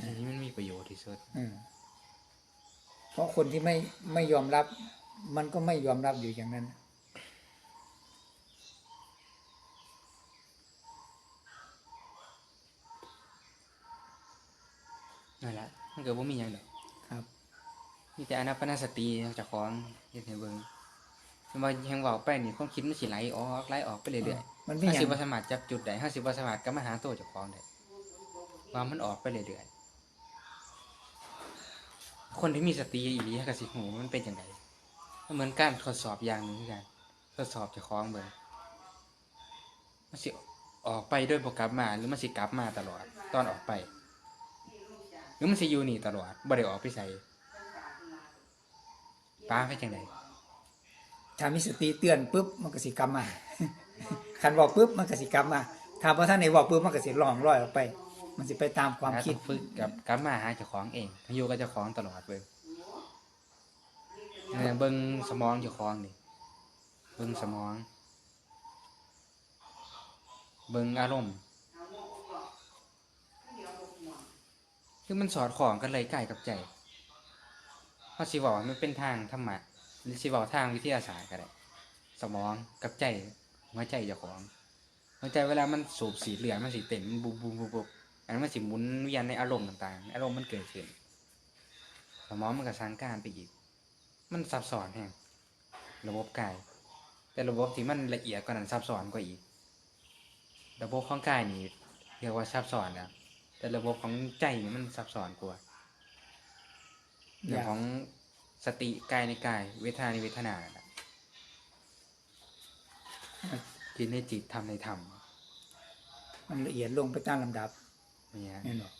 แต่สิ่งที่มันมีประโยชน์ที่สุดอืมเพราะคนที่ไม่ไม่ยอมรับ มันก็ไม่ยอมรับอยู่อย่างนั้น นั่นแหละมันเกิดว่ามีอย่างดอกครับมีแต่อนาปนาสติเจะคล้าของเฮ็ดให้เบิ่งแต่ว่าแฮงเว้าไปนี่ความคิดมันสิไหลออกไหลออกไปเรื่อยๆมันมีห้าอย่าสิงบสามารถจับจุดได้ห้าสิบสามารถก็มาหาตัวเจ้าของได้ว่ามันออกไปเรื่อยๆ คนที่มีสติอีหลีก็สิหูมันเป็นยังไงมันเหมือนการทดสอบอย่างหนึ่งคือกันทดสอบเจ้าของเบิ่งมันสิออกไปด้วยบกลับมาหรือมันสิกลับมาตลอด ตอนออกไป หรือมันสิอยู่นี่ตลอดบ่ได้ออกไปใส่ป้าไปจังไดถ้ามีสติเตือนปุ๊บมันก็สิกลับมาคันบอกปุ๊บมันก็สิกลับมาถ้าพอท่านไหนบอกปุ๊บมันก็สิล่องลอยออกไป มันสิไปตามความนะคิดต้องฝึกกับกลับมาหาเจ้าของเองอยู่กับเจ้าของตลอดเบิ่งเนี่ยเบิ่งสมองเจ้าของนี่เบิ่งสมอง เบิ่งอารมณ์คือมันสอดคล้องกันเลยใกล้กับใจเพราะสิบอกมันเป็นทางธรรมะหรือสิบอกทางวิทยาศาสตร์ก็ได้สมองกับใจหัวใจเจ้าของหัวใจเวลามันสูบสีเหลืองมันสีเต้นมันบุบบุบบุบบุบ อันนั้นมันสิหมุนเวียนในอารมณ์ต่างๆ อารมณ์มันเกิดขึ้นสมองมันก็สร้างการไปอีก มันซับซ้อนแฮงระบบกาย แต่ระบบที่มันละเอียดกว่านั้นซับซ้อนกว่าอีก ระบบของกายนี่เรียกว่าซับซ้อนแล้วแต่ระบบของใจนี่มันซับซ้อนกว่าเรื่องของสติกายในกาย เวทนาในเวทนาจิตในจิตธรรมในธรรมมันละเอียดลงไปตามลำดับ นี่ยนี่นหรอก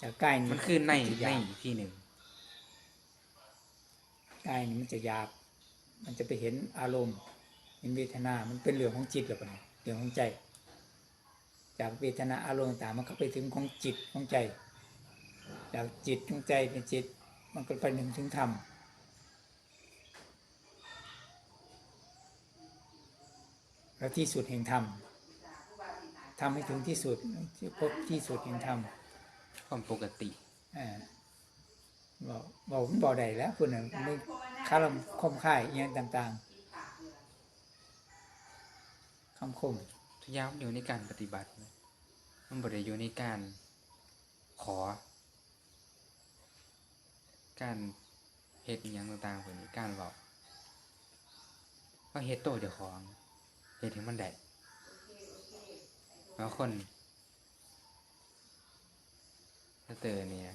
จากใกล้มันคือในจะในหยาบอีกที่หนึ่งใกล้นี่มันจะหยาบ มันจะไปเห็นอารมณ์เห็นเวทนา มันเป็นเรื่องของจิตกับมันเรื่องของใจ จากเวทนาอารมณ์ต่างๆมันก็ไปถึงของจิตของใจ จากจิตของใจเป็นจิต มันก็ไปหนึ่งถึงธรรมแล้วที่สุดแห่งธรรม ทำให้ถึงที่สุดที่พบที่สุดแห่งธรรมความปกติอ่าบอกบอกมันบอกได้แล้วคุณน่ะไม่ค่าลำคมค่ายอหย่างต่าง ๆคำคมทุกอย่างมันอยู่ในการปฏิบัตินะมันบริอยู่ในการขอ การเหตุอหย่างต่างๆพวกนี้การบอกว่าเหตุโตเจ้าของเหตุถึงมันได้ บางคนถ้าเตอเนี่ย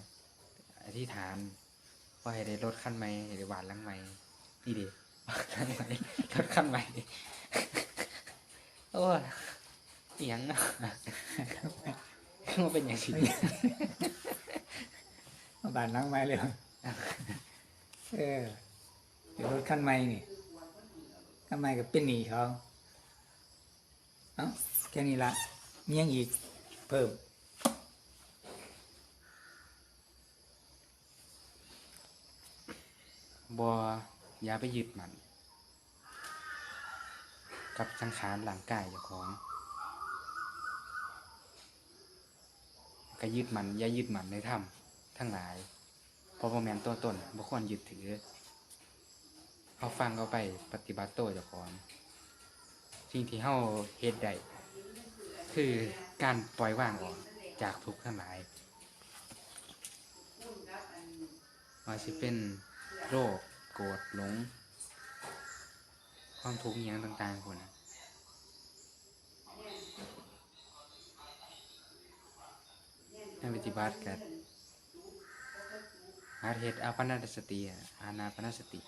อธิษฐานว่าให้ได้รถขั้นใหม่ให้ได้หวานลังใหม่ดีดิขั้นใหม่รถขั้นใหม่โอ้ยเอียงอะมันเป็นอย่างสิมาบานล้างไม้เลยเออเดี๋ยวรถขั้นใหม่นี่ขั้นใหม่ก็เป็นหนีเขาเอ้าแค่นี้ละ มียังอีกเพิ่ม บออย่าไปยึดมัน กับสังขารหลังกายเจ้าของ ก็ยึดมัน อย่ายึดมันในธรรมทั้งหลายเพราะบ่แมนตัวตนบ่ควรยึดถือ เอาฟังเอาไปปฏิบัติตัวเจ้าของสิ่งที่เฮาเฮ็ดได้ คือการปล่อยวางออกจากทุกข์ทั้งหลายว่าสิเป็นโรคโกรธหลง ความทุกข์อย่างต่างๆคนน่ะในปฏิบัติกันหาเหตุอาปนาสติอะอานาปนาสติ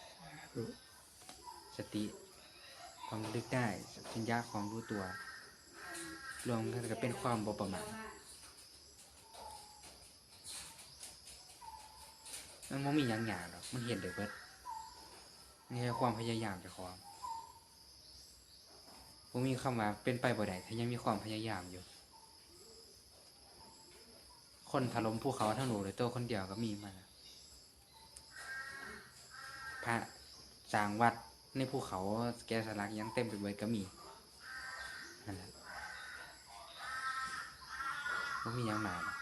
สติความระลึกได้สัญญาความรู้ตัว รวมกันก็เป็นความบประมาทมันไม่มีอย่างหยาหรอกมันเห็นเดี๋ยวเบิดนี่คือความพยายามเจะของผมมีคำว่าเป็นไปบ่ได้ถ้ายังมีความพยายามอยู่ คนถล่มภูเขาทั้งหนูเลยตัวคนเดียวก็มีมาพระสร้างวัดในภูเขาแกสลักยังเต็มไปหมดก็มีนั่นแหละ บ่มีหยังหนาหรอก